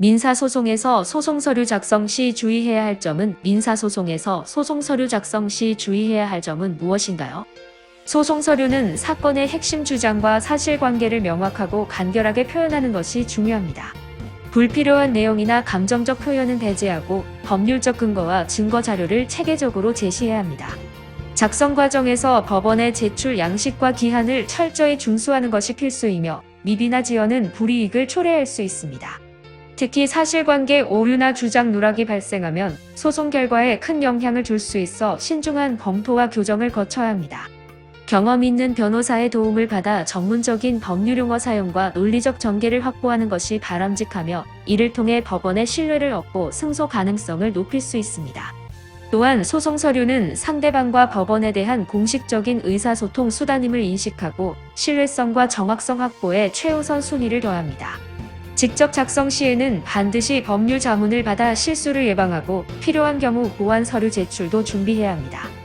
민사소송에서 소송서류 작성 시 주의해야 할 점은 민사소송에서 소송서류 작성 시 주의해야 할 점은 무엇인가요? 소송서류는 사건의 핵심 주장과 사실관계를 명확하고 간결하게 표현하는 것이 중요합니다. 불필요한 내용이나 감정적 표현은 배제하고 법률적 근거와 증거 자료를 체계적으로 제시해야 합니다. 작성 과정에서 법원의 제출 양식과 기한을 철저히 준수하는 것이 필수이며 미비나 지연은 불이익을 초래할 수 있습니다. 특히 사실관계 오류나 주장 누락이 발생하면 소송 결과에 큰 영향을 줄 수 있어 신중한 검토와 교정을 거쳐야 합니다. 경험 있는 변호사의 도움을 받아 전문적인 법률 용어 사용과 논리적 전개를 확보하는 것이 바람직하며 이를 통해 법원의 신뢰를 얻고 승소 가능성을 높일 수 있습니다. 또한 소송 서류는 상대방과 법원에 대한 공식적인 의사소통 수단임을 인식하고 신뢰성과 정확성 확보에 최우선 순위를 더합니다. 직접 작성 시에는 반드시 법률 자문을 받아 실수를 예방하고 필요한 경우 보완 서류 제출도 준비해야 합니다.